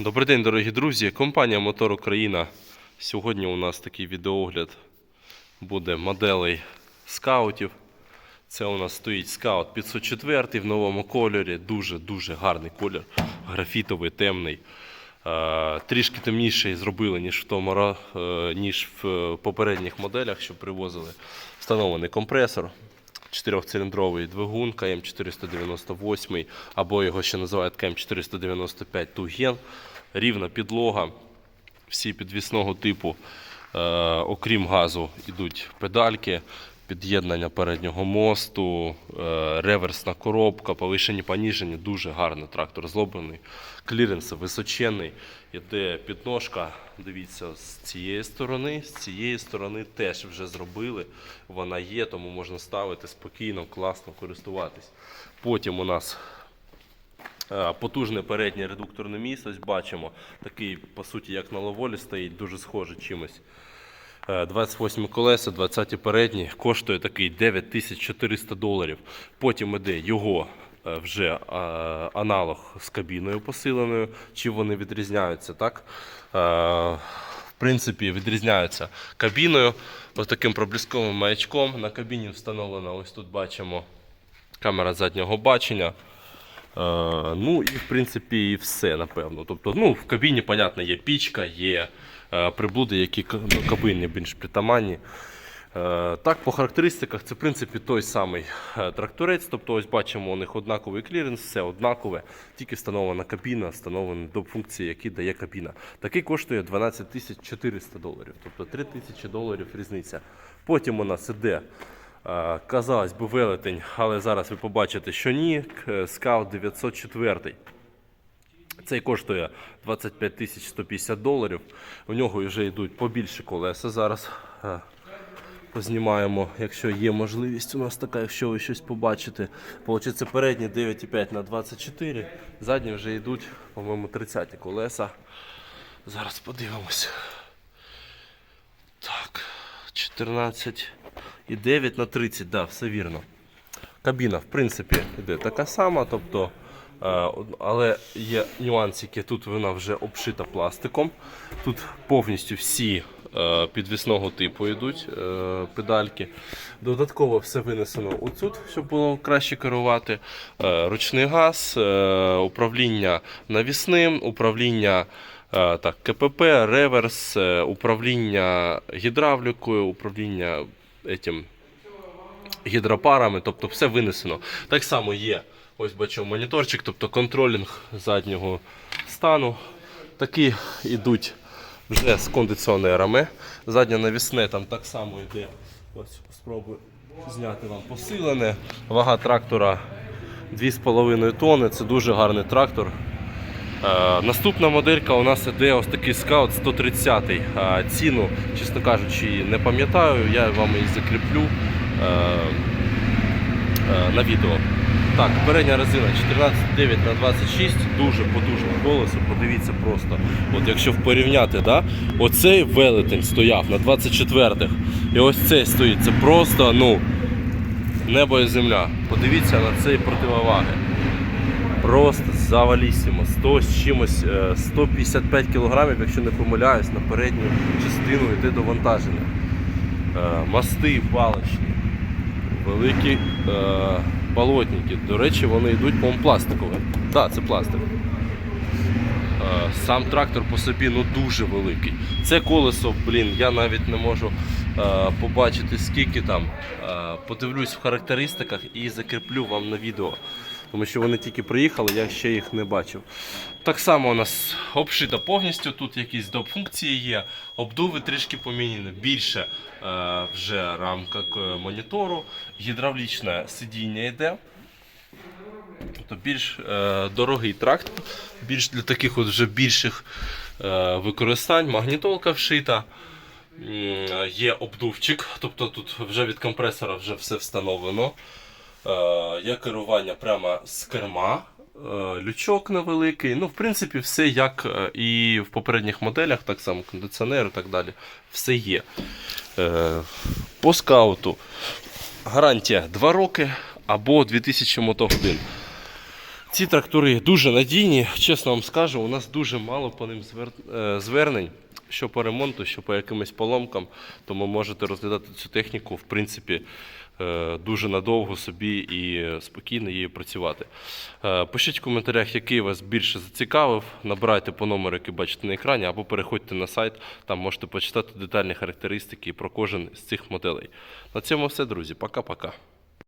Добрий день, дорогі друзі. Компанія Мотор Україна. Сьогодні у нас такий відеоогляд буде моделей скаутів. Це у нас стоїть скаут 504 в новому кольорі. Дуже-дуже гарний колір. Графітовий, темний. Е, Трішки темніший зробили, ніж в, тому, е, ніж в е, попередніх моделях, що привозили. Встановлений компресор. Чотирьохциліндровий двигун КМ498, або його ще називають КМ495 Туген. Рівна підлога. Всі підвісного типу, е, окрім газу, йдуть педальки, під'єднання переднього мосту, е, реверсна коробка, повишені, поніжені. Дуже гарний трактор зроблений. Кліренс височенний. Іде підножка. Дивіться, з цієї сторони, з цієї сторони теж вже зробили. Вона є, тому можна ставити спокійно, класно користуватись. Потім у нас Е, Потужне переднє редукторне місце, бачимо. Такий, по суті, як на ловолі стоїть, дуже схожий чимось. Е, 28 колеса, 20 передні, коштує такий 9400 доларів. Потім іде його е, вже е, аналог з кабіною посиленою, чи вони відрізняються, так? Е, В принципі, відрізняються кабіною, ось таким проблисковим маячком. На кабіні встановлено, ось тут бачимо камера заднього бачення. Е, ну і в принципі і все, напевно. Тобто, ну, в кабіні, понятно, є пічка, є е, приблуди, які ну, кабині більш притаманні. Е, так, по характеристиках це в принципі той самий тракторець. Тобто, ось бачимо, у них однаковий кліренс, все однакове, тільки встановлена кабіна, встановлені до функції, які дає кабіна. Такий коштує 12 400 доларів, тобто 3 тисячі доларів різниця. Потім у нас іде Казалось би, велетень, але зараз ви побачите, що ні. Скаут 904. Цей коштує 25 тисяч 150 доларів. У нього вже йдуть побільші колеса зараз. Е, Познімаємо, якщо є можливість у нас така, якщо ви щось побачите. Получиться передні 9,5 на 24, задні вже йдуть, по-моєму, 30 колеса. Зараз подивимось. Так, 14 і 9 на 30, да, все вірно. Кабіна, в принципі, йде така сама, тобто, е, але є нюансики. Тут вона вже обшита пластиком. Тут повністю всі е, підвісного типу йдуть е, педальки. Додатково все винесено отут, щоб було краще керувати. Ручний газ, управління навісним, управління. Так, КПП, реверс, управління гідравлікою, управління етім, гідропарами, тобто все винесено. Так само є, ось бачу моніторчик, тобто контролінг заднього стану. Такі йдуть вже з кондиціонерами. Заднє навісне там так само йде. Ось спробую зняти вам посилене. Вага трактора 2,5 тонни. Це дуже гарний трактор. Е, наступна моделька у нас іде ось такий скаут 130. Е, ціну, чесно кажучи, не пам'ятаю, я вам її закріплю е, на відео. Так, передня резина 14,9 на 26, дуже потужне колесо, подивіться просто. От якщо порівняти, да, оцей велетень стояв на 24-х, і ось цей стоїть. Це просто ну, небо і земля. Подивіться на цей противоваги. Просто завалісімо. 100 з чимось, е, 155 кг, якщо не помиляюсь, на передню частину йде довантаження. Е, Мости паличні, великі е, болотники. До речі, вони йдуть, по-моєму, пластикові. Так, це пластик. Е, Сам трактор по собі ну, дуже великий. Це колесо, блін, я навіть не можу е, побачити, скільки там. Е, подивлюсь в характеристиках і закріплю вам на відео. Тому що вони тільки приїхали, я ще їх не бачив. Так само у нас обшита повністю, тут якісь доп. функції є, обдуви трішки поміняні, більше е, вже рамка монітору, гідравлічне сидіння йде. Тобто більш е, дорогий трактор, більш для таких от вже більших е, використань. Магнітолка вшита, є обдувчик, тобто тут вже від компресора вже все встановлено. Е, є керування прямо з керма, е, лючок невеликий. Ну, в принципі, все як е, і в попередніх моделях, так само кондиціонер і так далі. Все є. По скауту гарантія 2 роки або 2000 мотогодин. Ці трактори дуже надійні, чесно вам скажу, у нас дуже мало по ним звернень, що по ремонту, що по якимось поломкам. Тому можете розглядати цю техніку, в принципі, дуже надовго собі і спокійно її працювати. Е, Пишіть в коментарях, який вас більше зацікавив. Набирайте по номеру, який бачите на екрані, або переходьте на сайт, там можете почитати детальні характеристики про кожен з цих моделей. На цьому все, друзі. Пока-пока.